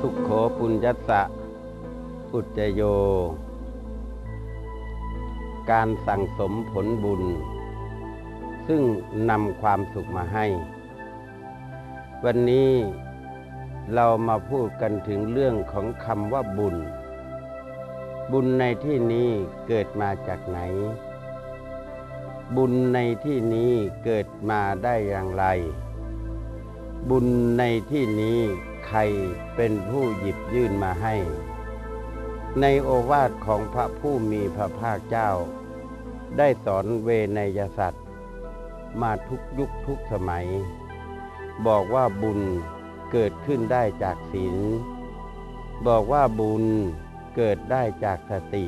สุขโขปุญญัสสะอุจจโย การสั่งสมผลบุญ ซึ่งนำความสุขมาให้ วันนี้เรามาพูดกันถึงเรื่องของคำว่าบุญ บุญในที่นี้เกิดมาจากไหน บุญในที่นี้เกิดมาได้อย่างไร บุญในที่นี้ ใครเป็นผู้หยิบยื่นมาให้ ในโอวาทของพระผู้มีพระภาคเจ้า ได้สอนเวนยสัตว์ มาทุกยุคทุกสมัย บอกว่าบุญเกิดขึ้นได้จากศีล บอกว่าบุญเกิดได้จากสติ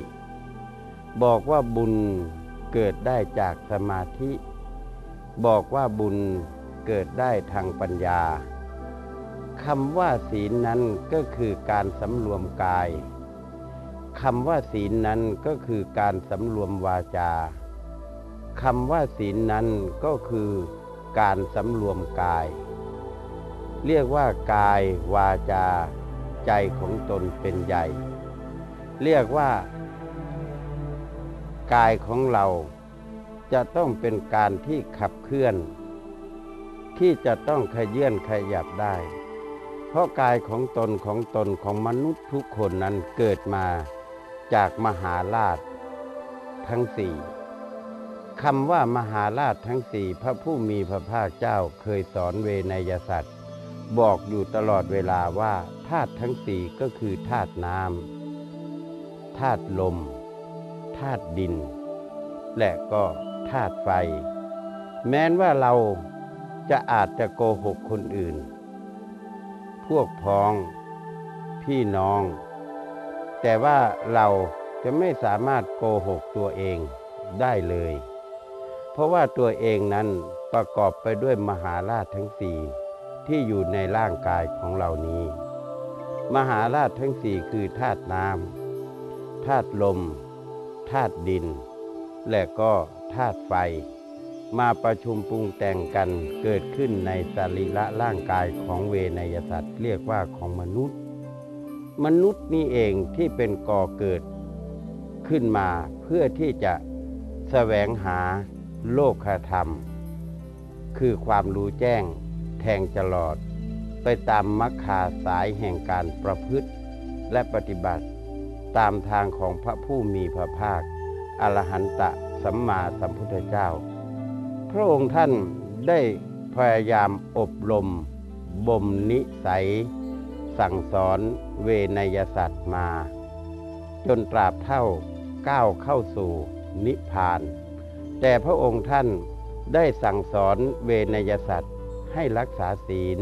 บอกว่าบุญเกิดได้จากสมาธิ บอกว่าบุญเกิดได้ทางปัญญา คำว่าศีลนั้นก็คือการสำรวมกายคำว่าศีลนั้นก็คือการสำรวมวาจาคำว่าศีลนั้นก็คือการสำรวมกาย เรียกว่ากายวาจา ใจของตนเป็นใหญ่ เรียกว่า กายของเราจะต้องเป็นการที่ขับเคลื่อน ที่จะต้องขยื่นขยับได้ เพราะกายของตนของตนของมนุษย์ทุกคนนั้นเกิดมาจากมหาราชทั้งสี่คำว่ามหาราชทั้งสี่พระผู้มีพระภาคเจ้าเคยสอนเวนยสัตว์ บอกอยู่ตลอดเวลาว่าธาตุทั้งสี่ก็คือธาตุน้ำธาตุลมธาตุดิน และก็ธาตุไฟ แม้นว่าเราจะอาจจะโกหกคนอื่น วกพ้อง พี่น้อง แต่ว่าเราจะไม่สามารถโกหกตัวเองได้เลย เพราะว่าตัวเองนั้นประกอบไปด้วยมหาราชทั้งสี่ที่อยู่ในร่างกายของเรานี้ มหาราชทั้งสี่คือธาตุน้ำธาตุลมธาตุดิน และก็ธาตุไฟ มาประชุมปรุงแต่งกันเกิดขึ้นในสรีระร่างกายของเวนยสัตว์ เรียกว่าของมนุษย์ มนุษย์นี่เองที่เป็นก่อเกิดขึ้นมาเพื่อที่จะแสวงหาโลกธรรม คือความรู้แจ้งแทงจลอด ไปตามมรรคาสายแห่งการประพฤติ และปฏิบัติตามทางของพระผู้มีพระภาค อรหันตะสัมมาสัมพุทธเจ้า พระองค์ท่านได้พยายามอบรมบ่มนิสัย สั่งสอนเวนยสัตว์มา จนตราบเท่าก้าวเข้าสู่นิพพาน แต่พระองค์ท่านได้สั่งสอนเวนยสัตว์ให้รักษาศีล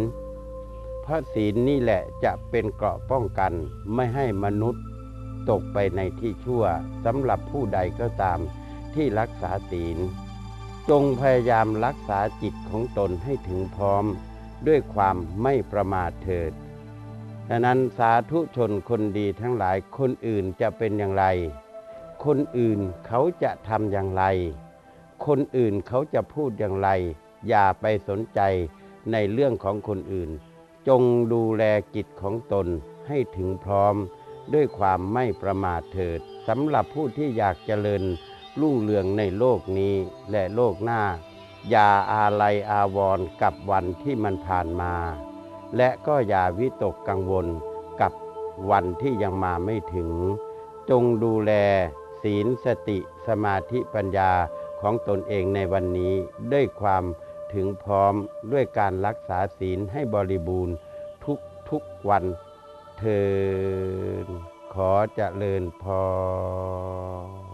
เพราะศีลนี่แหละจะเป็นเกราะป้องกันไม่ให้มนุษย์ตกไปในที่ชั่วสำหรับผู้ใดก็ตามที่รักษาศีล จงพยายามรักษาจิตของตนให้ถึงพร้อมด้วยความไม่ประมาทเถิดดังนั้นสาธุชนคนดีทั้งหลายคนอื่นจะเป็นอย่างไร คนอื่นเขาจะทำอย่างไร คนอื่นเขาจะพูดอย่างไร อย่าไปสนใจในเรื่องของคนอื่น จงดูแลกิจของตนให้ถึงพร้อม ด้วยความไม่ประมาทเถิดสำหรับผู้ที่อยากเจริญ รุ่งเรืองในโลกนี้และโลกหน้า อย่าอาลัยอาวรณ์กับวันที่มันผ่านมา และก็อย่าวิตกกังวลกับวันที่ยังมาไม่ถึง จงดูแลศีลสติสมาธิปัญญาของตนเองในวันนี้ด้วยความถึงพร้อมด้วยการรักษาศีลให้บริบูรณ์ทุกทุกวันเทินขอจเจริญพร